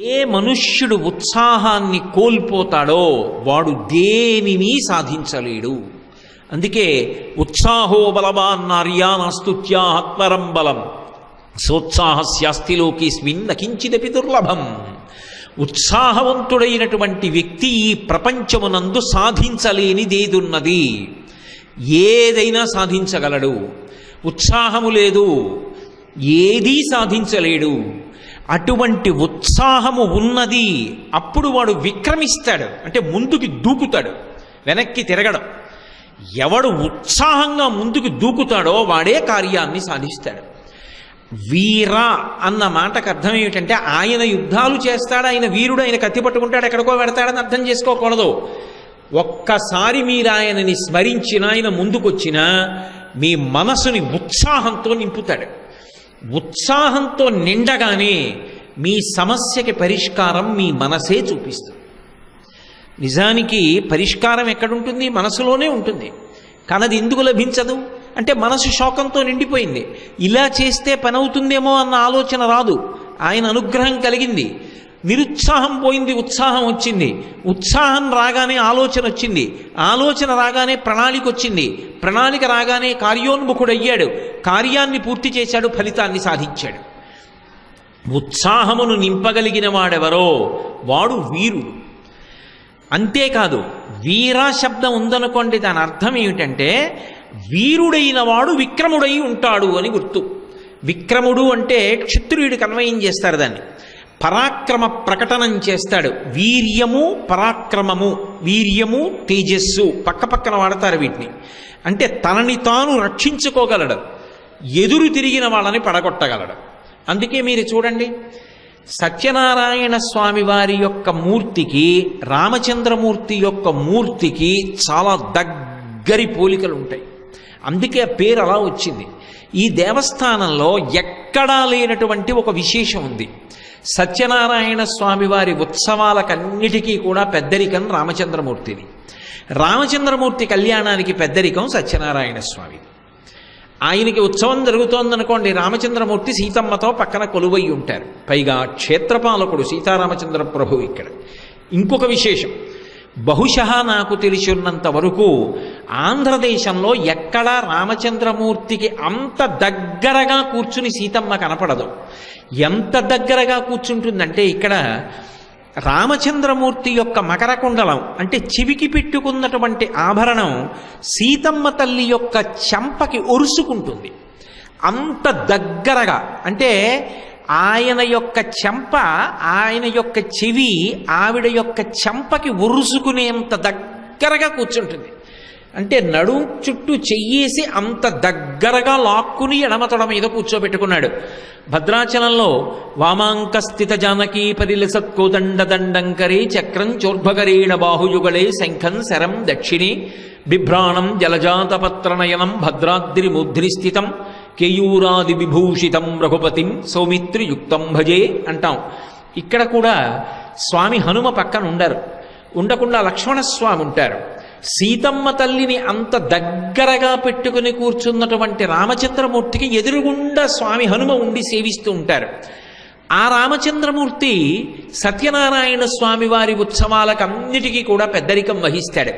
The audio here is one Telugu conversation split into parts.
ఏ మనుష్యుడు ఉత్సాహాన్ని కోల్పోతాడో వాడు దేనిని సాధించలేడు. అందుకే ఉత్సాహో బలవాన్ నార్యానస్తుత్యా ఆత్మరం బలం. సోత్సాహస్యాస్తిలోకేస్మిన్ నకించిదపి దుర్లభం. ఉత్సాహవంతుడైనటువంటి వ్యక్తి ఈ ప్రపంచమునందు సాధించలేనిదేదున్నది. ఏదైనా సాధించగలడు. ఉత్సాహము లేదు. ఏదీ సాధించలేడు. అటువంటి ఉత్సాహము ఉన్నది. అప్పుడు వాడు విక్రమిస్తాడు. అంటే ముందుకి దూకుతాడు. వెనక్కి తిరగడం. ఎవడు ఉత్సాహంగా ముందుకు దూకుతాడో వాడే కార్యాన్ని సాధిస్తాడు. వీర అన్న మాటకు అర్థం ఏమిటంటే ఆయన యుద్ధాలు చేస్తాడు ఆయన వీరుడు ఆయన కత్తి పట్టుకుంటాడు ఎక్కడికో పెడతాడని అర్థం చేసుకోకూడదు. ఒక్కసారి మీరు ఆయనని స్మరించిన ఆయన ముందుకొచ్చినా మీ మనసుని ఉత్సాహంతో నింపుతాడు. ఉత్సాహంతో నిండగానే మీ సమస్యకి పరిష్కారం మీ మనసే చూపిస్తుంది. నిజానికి పరిష్కారం ఎక్కడుంటుంది? మనసులోనే ఉంటుంది. కానీ అది ఎందుకు లభించదు? అంటే మనసు శోకంతో నిండిపోయింది. ఇలా చేస్తే పని అవుతుందేమో అన్న ఆలోచన రాదు. ఆయన అనుగ్రహం కలిగింది. నిరుత్సాహం పోయింది ఉత్సాహం వచ్చింది. ఉత్సాహం రాగానే ఆలోచన వచ్చింది. ఆలోచన రాగానే ప్రణాళిక వచ్చింది. ప్రణాళిక రాగానే కార్యోన్ముఖుడయ్యాడు. కార్యాన్ని పూర్తి చేశాడు ఫలితాన్ని సాధించాడు. ఉత్సాహమును నింపగలిగిన వాడెవరో? వాడు వీరుడు. అంతేకాదు వీరా శబ్దం ఉందనుకోండి దాని అర్థం ఏమిటంటే వీరుడైన వాడు విక్రముడై ఉంటాడు అని గుర్తు. విక్రముడు అంటే క్షత్రియుడు కన్వయం చేస్తారు దాన్ని. పరాక్రమ ప్రకటనం చేస్తాడు. వీర్యము పరాక్రమము వీర్యము తేజస్సు పక్క పక్కన వాడతారు వీటిని. అంటే తనని తాను రక్షించుకోగలడు. ఎదురు తిరిగిన వాళ్ళని పడగొట్టగలడు. అందుకే మీరు చూడండి సత్యనారాయణ స్వామి వారి యొక్క మూర్తికి రామచంద్రమూర్తి యొక్క మూర్తికి చాలా దగ్గరి పోలికలు ఉంటాయి అందుకే ఆ పేరు అలా వచ్చింది. ఈ దేవస్థానంలో ఎక్కడా లేనటువంటి ఒక విశేషం ఉంది. సత్యనారాయణ స్వామి వారి ఉత్సవాలకన్నిటికీ కూడా పెద్దరికం రామచంద్రమూర్తిది రామచంద్రమూర్తి కళ్యాణానికి పెద్దరికం సత్యనారాయణ స్వామి. ఆయనకి ఉత్సవం జరుగుతోందనుకోండి రామచంద్రమూర్తి సీతమ్మతో పక్కన కొలువై ఉంటారు. పైగా క్షేత్రపాలకుడు సీతారామచంద్ర ప్రభు ఇక్కడ. ఇంకొక విశేషం బహుశ నాకు తెలిసినంత వరకు ఆంధ్రదేశంలో ఎక్కడా రామచంద్రమూర్తికి అంత దగ్గరగా కూర్చుని సీతమ్మ కనపడదు. ఎంత దగ్గరగా కూర్చుంటుందంటే ఇక్కడ రామచంద్రమూర్తి యొక్క మకర కుండలం అంటే చెవికి పెట్టుకున్నటువంటి ఆభరణం సీతమ్మ తల్లి యొక్క చెంపకి ఒరుసుకుంటుంది. అంత దగ్గరగా అంటే ఆయన యొక్క చెంప ఆయన యొక్క చెవి ఆవిడ యొక్క చెంపకి ఉరుసుకునేంత దగ్గరగా కూర్చుంటుంది. అంటే నడుం చుట్టూ చెయ్యేసి అంత దగ్గరగా లాక్కుని ఎడమతడ మీద కూర్చోబెట్టుకున్నాడు. భద్రాచలంలో వామాంక స్థిత జానకీ పరిలసత్కోదండ దండంకరే చక్రం చోర్భగరేణ బాహుయుగళే శంఖం శరం దక్షిణి బిభ్రాణం జలజాతపత్రనయనం భద్రాద్రి ముద్రి స్థితం. కేయూరాది విభూషితం రఘుపతిం సౌమిత్రియుక్తం భజే అంటాం. ఇక్కడ కూడా స్వామి హనుమ పక్కన ఉండరు. ఉండకుండా లక్ష్మణస్వామి ఉంటారు. సీతమ్మ తల్లిని అంత దగ్గరగా పెట్టుకుని కూర్చున్నటువంటి రామచంద్రమూర్తికి ఎదురుగుండా స్వామి హనుమ ఉండి సేవిస్తూ ఉంటారు. ఆ రామచంద్రమూర్తి సత్యనారాయణ స్వామి వారి ఉత్సవాలకన్నిటికీ కూడా పెద్దరికం వహిస్తాడు.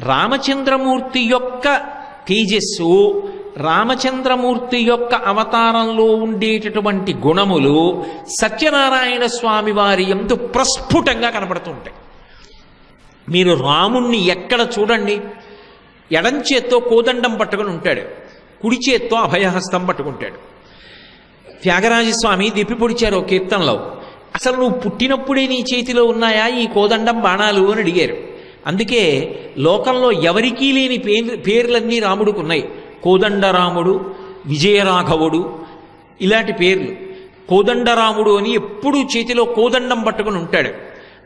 రామచంద్రమూర్తి యొక్క తేజస్సు రామచంద్రమూర్తి యొక్క అవతారంలో ఉండేటటువంటి గుణములు సత్యనారాయణ స్వామి వారి ఎందు ప్రస్ఫుటంగా కనపడుతూ ఉంటాయి మీరు రాముణ్ణి ఎక్కడ చూడండి? ఎడంచేత్తో కోదండం పట్టుకుని ఉంటాడు. కుడి చేత్తో అభయహస్తం పట్టుకుంటాడు. త్యాగరాజస్వామి దిప్పి పొడిచారు ఓ కీర్తనలో. అసలు నువ్వు పుట్టినప్పుడే నీ చేతిలో ఉన్నాయా ఈ కోదండం బాణాలు? అని అడిగారు. అందుకే లోకంలో ఎవరికీ లేని పేర్లు పేర్లన్నీ రాముడికి ఉన్నాయి. కోదండరాముడు విజయరాఘవుడు ఇలాంటి పేర్లు. కోదండరాముడు అని ఎప్పుడూ చేతిలో కోదండం పట్టుకుని ఉంటాడు.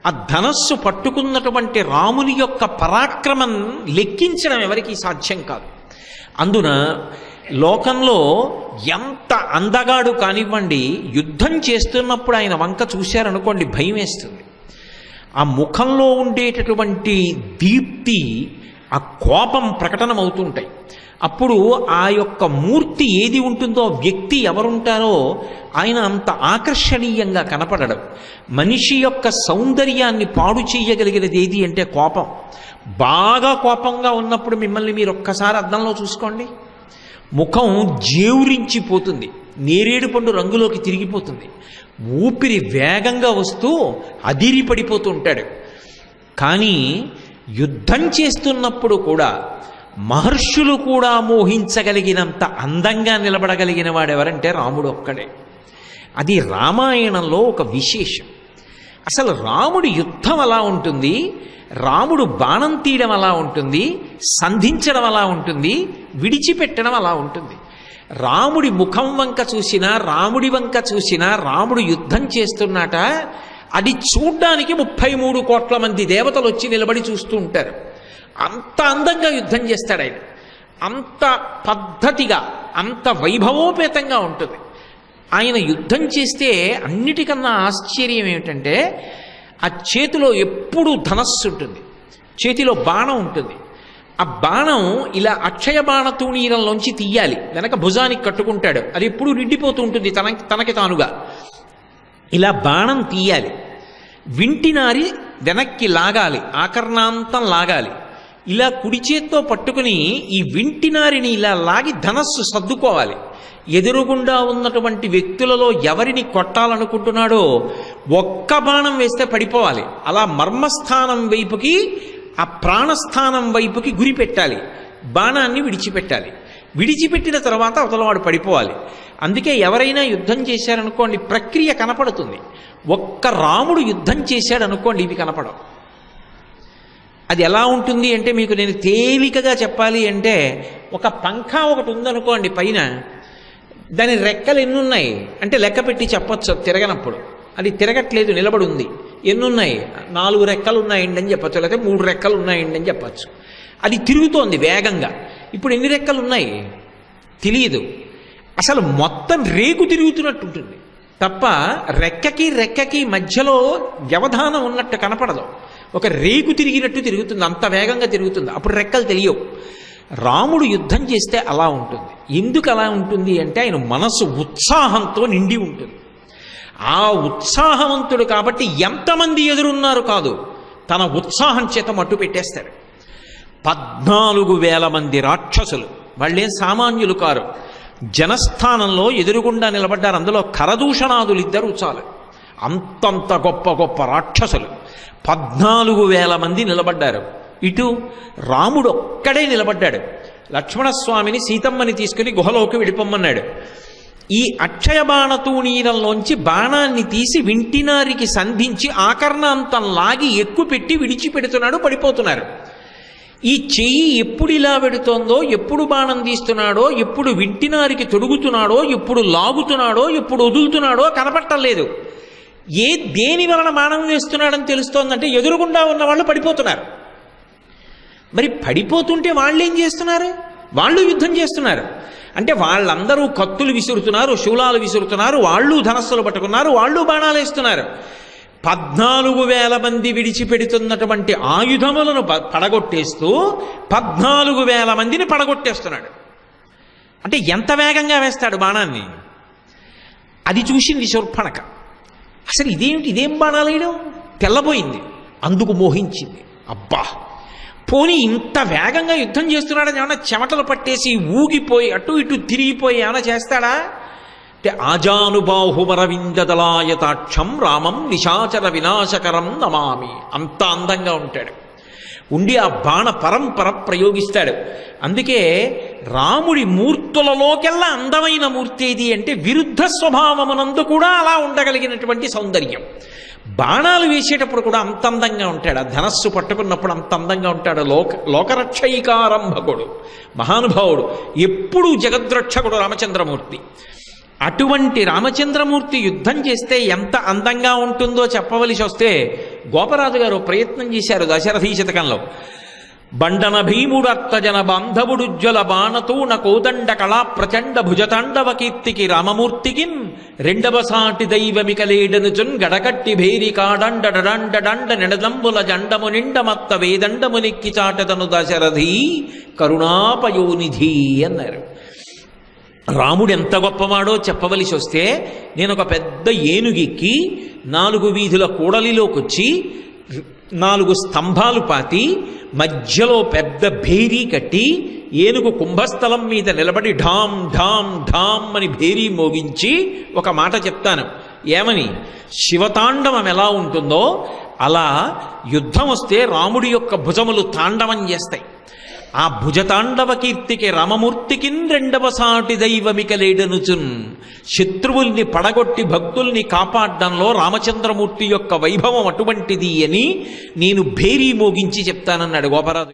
ఆ ధనస్సు పట్టుకున్నటువంటి రాముని యొక్క పరాక్రమం లెక్కించడం ఎవరికీ సాధ్యం కాదు. అందున లోకంలో ఎంత అందగాడు కానివ్వండి యుద్ధం చేస్తున్నప్పుడు ఆయన వంక చూశారనుకోండి భయం వేస్తుంది ఆ ముఖంలో ఉండేటటువంటి దీప్తి ఆ కోపం ప్రకటనమవుతుంటాయి. అప్పుడు ఆ యొక్క మూర్తి ఏది ఉంటుందో వ్యక్తి ఎవరుంటారో ఆయన అంత ఆకర్షణీయంగా కనపడడం. మనిషి యొక్క సౌందర్యాన్ని పాడు చేయగలిగినది ఏది అంటే కోపం. బాగా కోపంగా ఉన్నప్పుడు మిమ్మల్ని మీరు ఒక్కసారి అద్దంలో చూసుకోండి. ముఖం జేవురించిపోతుంది. నేరేడు పండు రంగులోకి తిరిగిపోతుంది. ఊపిరి వేగంగా వస్తూ అదిరి పడిపోతూ ఉంటాడు కానీ యుద్ధం చేస్తున్నప్పుడు కూడా మహర్షులు కూడా మోహించగలిగినంత అందంగా నిలబడగలిగిన వాడెవరంటే రాముడు ఒక్కడే. అది రామాయణంలో ఒక విశేషం. అసలు రాముడి యుద్ధం అలా ఉంటుంది రాముడు బాణం తీయడం అలా ఉంటుంది సంధించడం అలా ఉంటుంది విడిచిపెట్టడం అలా ఉంటుంది. రాముడి ముఖం వంక చూసినా రాముడి వంక చూసినా రాముడు యుద్ధం చేస్తున్నట అది చూడ్డానికి ముప్పై మూడు కోట్ల మంది దేవతలు వచ్చి నిలబడి చూస్తూ ఉంటారు అంత అందంగా యుద్ధం చేస్తాడు ఆయన. అంత పద్ధతిగా అంత వైభవోపేతంగా ఉంటుంది. ఆయన యుద్ధం చేస్తే అన్నిటికన్నా ఆశ్చర్యం ఏమిటంటే ఆ చేతిలో ఎప్పుడూ ధనస్సు ఉంటుంది. చేతిలో బాణం ఉంటుంది. ఆ బాణం ఇలా అక్షయ బాణ తూణీరంలోంచి తీయాలి. వెనక భుజానికి కట్టుకుంటాడు. అది ఎప్పుడు నిండిపోతూ ఉంటుంది తన తనకి తానుగా. ఇలా బాణం తీయాలి. వింటినారి వెనక్కి లాగాలి ఆకర్ణాంతం లాగాలి. ఇలా కుడి చేత్తో పట్టుకుని ఈ వింటినారిని ఇలా లాగి ధనస్సు సర్దుకోవాలి. ఎదురుగుండా ఉన్నటువంటి వ్యక్తులలో ఎవరిని కొట్టాలనుకుంటున్నాడో ఒక్క బాణం వేస్తే పడిపోవాలి. అలా మర్మస్థానం వైపుకి ఆ ప్రాణస్థానం వైపుకి గురి పెట్టాలి. బాణాన్ని విడిచిపెట్టాలి. విడిచిపెట్టిన తర్వాత అవతలవాడు పడిపోవాలి. అందుకే ఎవరైనా యుద్ధం చేశారనుకోండి ప్రక్రియ కనపడుతుంది. ఒక్క రాముడు యుద్ధం చేశాడనుకోండి ఇవి కనపడవు. అది ఎలా ఉంటుంది అంటే మీకు నేను తేలికగా చెప్పాలి అంటే ఒక పంఖ ఒకటి ఉందనుకోండి పైన దాని రెక్కలు ఎన్నున్నాయి? అంటే లెక్క పెట్టి చెప్పొచ్చు అది తిరగనప్పుడు. అది తిరగట్లేదు నిలబడి ఉంది ఎన్నున్నాయి? నాలుగు రెక్కలు ఉన్నాయండి అని చెప్పచ్చు లేకపోతే మూడు రెక్కలు ఉన్నాయండి అని చెప్పచ్చు. అది తిరుగుతోంది వేగంగా. ఇప్పుడు ఎన్ని రెక్కలు ఉన్నాయి? తెలియదు అసలు మొత్తం రేకు తిరుగుతున్నట్టు ఉంటుంది. తప్ప రెక్కకి రెక్కకి మధ్యలో వ్యవధానం ఉన్నట్టు కనపడదు. ఒక రేకు తిరిగినట్టు తిరుగుతుంది అంత వేగంగా తిరుగుతుంది. అప్పుడు రెక్కలు తెలియవు. రాముడు యుద్ధం చేస్తే అలా ఉంటుంది. ఎందుకు అలా ఉంటుంది అంటే ఆయన మనసు ఉత్సాహంతో నిండి ఉంటుంది. ఆ ఉత్సాహవంతుడు కాబట్టి ఎంతమంది ఎదురున్నారు కాదు తన ఉత్సాహం చేత మట్టు పెట్టేస్తాడు పద్నాలుగు వేల మంది రాక్షసులు. వాళ్ళేం సామాన్యులు కారు. జనస్థానంలో ఎదురుగుండా నిలబడ్డారు. అందులో కరదూషణాదులు ఇద్దరు చాలు. అంతంత గొప్ప గొప్ప రాక్షసులు. పద్నాలుగు వేల మంది నిలబడ్డారు. ఇటు రాముడు ఒక్కడే నిలబడ్డాడు. లక్ష్మణస్వామిని సీతమ్మని తీసుకుని గుహలోకి విడిపొమ్మన్నాడు. ఈ అక్షయ బాణతూణీరంలోంచి బాణాన్ని తీసి వింటినారికి సంధించి ఆకర్ణాంతం లాగి ఎక్కుపెట్టి విడిచిపెడుతున్నాడు పడిపోతున్నారు. ఈ చెయ్యి ఎప్పుడు ఇలా పెడుతోందో ఎప్పుడు బాణం తీస్తున్నాడో ఎప్పుడు వింటినారికి తొడుగుతున్నాడో ఎప్పుడు లాగుతున్నాడో ఎప్పుడు వదులుతున్నాడో కనపట్టలేదు ఏ దేని వలన బాణం వేస్తున్నాడని తెలుస్తోందంటే ఎదురుగుండా ఉన్న వాళ్ళు పడిపోతున్నారు. మరి పడిపోతుంటే వాళ్ళు ఏం చేస్తున్నారు? వాళ్ళు యుద్ధం చేస్తున్నారు. అంటే వాళ్ళందరూ కత్తులు విసురుతున్నారు శూలాలు విసురుతున్నారు వాళ్ళు ధనస్సులు పట్టుకున్నారు వాళ్ళు బాణాలు వేస్తున్నారు పద్నాలుగు వేల మంది విడిచిపెడుతున్నటువంటి ఆయుధములను పడగొట్టేస్తూ పద్నాలుగు వేల మందిని పడగొట్టేస్తున్నాడు. అంటే ఎంత వేగంగా వేస్తాడు బాణాన్ని? అది చూసింది శూర్పణక. అసలు ఇదేమిటి? ఇదేం బాణాలేయడం తెల్లబోయింది. అందుకు మోహించింది. అబ్బా! పోనీ ఇంత వేగంగా యుద్ధం చేస్తున్నాడని ఏమన్నా చెమటలు పట్టేసి ఊగిపోయి అటు ఇటు తిరిగిపోయి ఏమైనా చేస్తాడా? అంటే ఆజానుబాహుమరవిందదలాయతాక్షం రామం నిశాచర వినాశకరం నమామి. అంత అందంగా ఉంటాడు. ఉండి ఆ బాణ పరంపర ప్రయోగిస్తాడు. అందుకే రాముడి మూర్తులలోకెల్లా అందమైన మూర్తి ఏది అంటే విరుద్ధ స్వభావమునందు కూడా అలా ఉండగలిగినటువంటి సౌందర్యం. బాణాలు వేసేటప్పుడు కూడా అంత అందంగా ఉంటాడు. ఆ ధనస్సు పట్టుకున్నప్పుడు అంత అందంగా ఉంటాడు లోక లోకరక్షయికారంభకుడు మహానుభావుడు ఎప్పుడూ జగద్రక్షకుడు రామచంద్రమూర్తి. అటువంటి రామచంద్రమూర్తి యుద్ధం చేస్తే ఎంత అందంగా ఉంటుందో చెప్పవలసి వస్తే గోపరాజు గారు ప్రయత్నం చేశారు దశరథీ శతకంలో బండన భీముడర్తజన బాంధవుడుజ్వల బాణతూణ కోదండ కళా ప్రచండ భుజతాండవ కీర్తికి రామమూర్తికి రెండవ సాటి దైవమిక లేడనుచున్ గడకట్టి భేరి కాడండడండడండ నిడదంబుల జండము నిండమత్త వేదండము నెక్కి చాటతను దశరథి కరుణాపయోనిధి అన్నారు. రాముడు ఎంత గొప్పవాడో చెప్పవలసి వస్తే నేను ఒక పెద్ద ఏనుగెక్కి నాలుగు వీధుల కూడలిలోకొచ్చి నాలుగు స్తంభాలు పాతి మధ్యలో పెద్ద భేరీ కట్టి ఏనుగు కుంభస్థలం మీద నిలబడి ఢామ్ ఢామ్ ఢామ్ అని భేరీ మోగించి ఒక మాట చెప్తాను. ఏమని? శివతాండవం ఎలా ఉంటుందో అలా యుద్ధం వస్తే రాముడి యొక్క భుజములు తాండవం చేస్తాయి. ఆ భుజతాండవ కీర్తికి రామమూర్తికిన్ రెండవ సాటి దైవమిక లేడనుచున్. శత్రువుల్ని పడగొట్టి భక్తుల్ని కాపాడడంలో రామచంద్రమూర్తి యొక్క వైభవం అటువంటిది అని నేను భేరీ మోగించి చెప్తానన్నాడు గోపరాజు.